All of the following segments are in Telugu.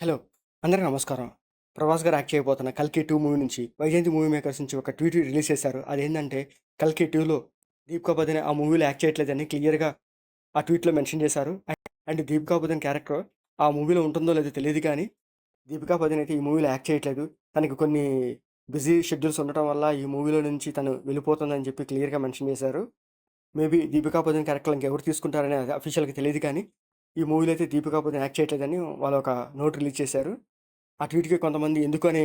హలో అందరికీ నమస్కారం. ప్రభాస్ గారు యాక్ట్ చేయబోతున్న కల్కి టూ మూవీ నుంచి వైజయంతి మూవీ మేకర్స్ నుంచి ఒక ట్వీట్ రిలీజ్ చేశారు. అదేంటంటే కల్కి టూలో దీపికా బదన్ ఆ మూవీలో యాక్ట్ చేయట్లేదని క్లియర్గా ఆ ట్వీట్లో మెన్షన్ చేశారు. అండ్ దీపికా బదన్ క్యారెక్టర్ ఆ మూవీలో ఉంటుందో లేదో తెలియదు కానీ దీపికా బదన్ అయితే ఈ మూవీలో యాక్ట్ చేయట్లేదు. తనకి కొన్ని బిజీ షెడ్యూల్స్ ఉండటం వల్ల ఈ మూవీలో నుంచి తను వెళ్ళిపోతుందని చెప్పి క్లియర్గా మెన్షన్ చేశారు. మేబీ దీపికా పదన్ క్యారెక్టర్ ఇంకెవరు తీసుకుంటారని అఫీషియల్గా తెలియదు కానీ ఈ మూవీలో అయితే దీపికా పదన్ యాక్ట్ చేయట్లేదని వాళ్ళు ఒక నోట్ రిలీజ్ చేశారు. ఆ ట్వీట్కి కొంతమంది ఎందుకు అని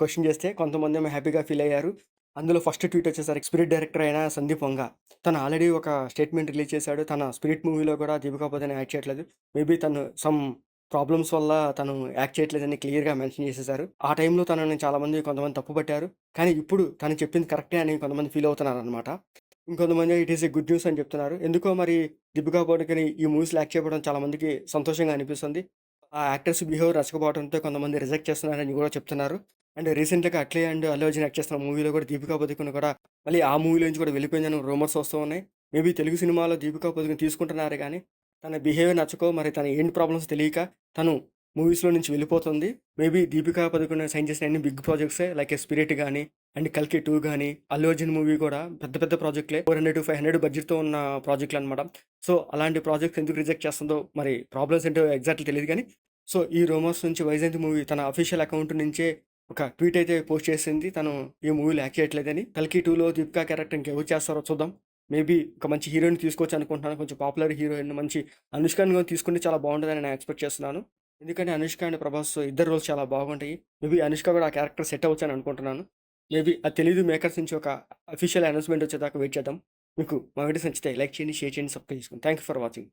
క్వశ్చన్ చేస్తే కొంతమంది ఏమో హ్యాపీగా ఫీల్ అయ్యారు. అందులో ఫస్ట్ ట్వీట్ వచ్చేసరికి స్పిరిట్ డైరెక్టర్ అయిన సందీప్ వంగ. తను ఆల్రెడీ ఒక స్టేట్మెంట్ రిలీజ్ చేశాడు. తన స్పిరిట్ మూవీలో కూడా దీపికా పదన్ యాక్ట్ చేయట్లేదు. మేబీ తను సమ్ ప్రాబ్లమ్స్ వల్ల తను యాక్ట్ చేయట్లేదని క్లియర్గా మెన్షన్ చేసేశారు ఆ టైంలో తనని చాలామంది కొంతమంది తప్పు పట్టారు కానీ ఇప్పుడు తను చెప్పింది కరెక్టే అని కొంతమంది ఫీల్ అవుతున్నారు అనమాట ఇంకొంతమంది it is a good news అని చెప్తున్నారు. ఎందుకో మరి దీపికా పడుకొని ఈ మూవీస్ యాక్ట్ చేయడం చాలామందికి సంతోషంగా అనిపిస్తుంది. ఆ యాక్టర్స్ బిహేవియర్ రచకపోవడంతో కొంతమంది రిజెక్ట్ చేస్తున్నారని కూడా చెప్తున్నారు. అండ్ రీసెంట్గా అట్లే అండ్ అల్లు అర్జున్ యాక్ట్ చేస్తున్న మూవీలో కూడా దీపికా పదుకుని కూడా మళ్ళీ ఆ మూవీలో నుంచి కూడా వెళ్ళిపోయిందని రూమర్స్ వస్తూ ఉన్నాయి. మేబీ తెలుగు సినిమాలో దీపికా పదుకుని తీసుకుంటున్నారు కానీ తన బిహేవియర్ నచ్చకో మరి తన ఏంటి ప్రాబ్లమ్స్ తెలియక తను మూవీస్లో నుంచి వెళ్ళిపోతుంది. మేబీ దీపికా పదుకుని సైన్ చేసిన అన్ని బిగ్ ప్రాజెక్ట్సే లైక్ స్పిరిట్ కానీ అండ్ కల్కి టూ కానీ అల్లు అర్జున్ మూవీ కూడా పెద్ద పెద్ద ప్రాజెక్ట్లే four hundred to five hundred బడ్జెట్తో ఉన్న ప్రాజెక్టులు అనమాట సో అలాంటి ప్రాజెక్ట్స్ ఎందుకు రిజెక్ట్ చేస్తుందో మరి ప్రాబ్లమ్స్ ఏంటో ఎగ్జాక్ట్లీ తెలియదు కానీ సో ఈ రోమోస్ నుంచి వైజయంతి మూవీ తన అఫీషియల్ అకౌంట్ నుంచే ఒక ట్వీట్ అయితే పోస్ట్ చేసింది. తను ఈ మూవీలో యాక్ట్ చేయట్లేదని కల్కి టూలో దీపికా క్యారెక్టర్ ఇంకెవరు చేస్తారో చూద్దాం. మేబీ ఒక మంచి హీరోయిన్ తీసుకోవచ్చు అనుకుంటున్నాను. కొంచెం పాపులర్ హీరోయిన్ మంచి అనుష్కని తీసుకుంటే చాలా బాగుంటుందని నేను ఎక్స్పెక్ట్ చేస్తున్నాను. ఎందుకంటే అనుష్క అండ్ ప్రభాస్ ఇద్దరు రోల్స్ చాలా బాగుంటాయి. మేబీ అనుష్క కూడా ఆ క్యారెక్టర్ సెట్ అవ్వచ్చు అని అనుకుంటున్నాను. మేబీ అది తెలియదు మేకర్స్ నుంచి ఒక అఫీషియల్ అనౌన్స్మెంట్ వచ్చేదాకా వెయిట్ చేద్దాం. మీకు మా వీడియోస్ నచ్చితే లైక్ చేయండి షేర్ చేయండి సబ్స్క్రైబ్ చేసుకోండి. Thank you for watching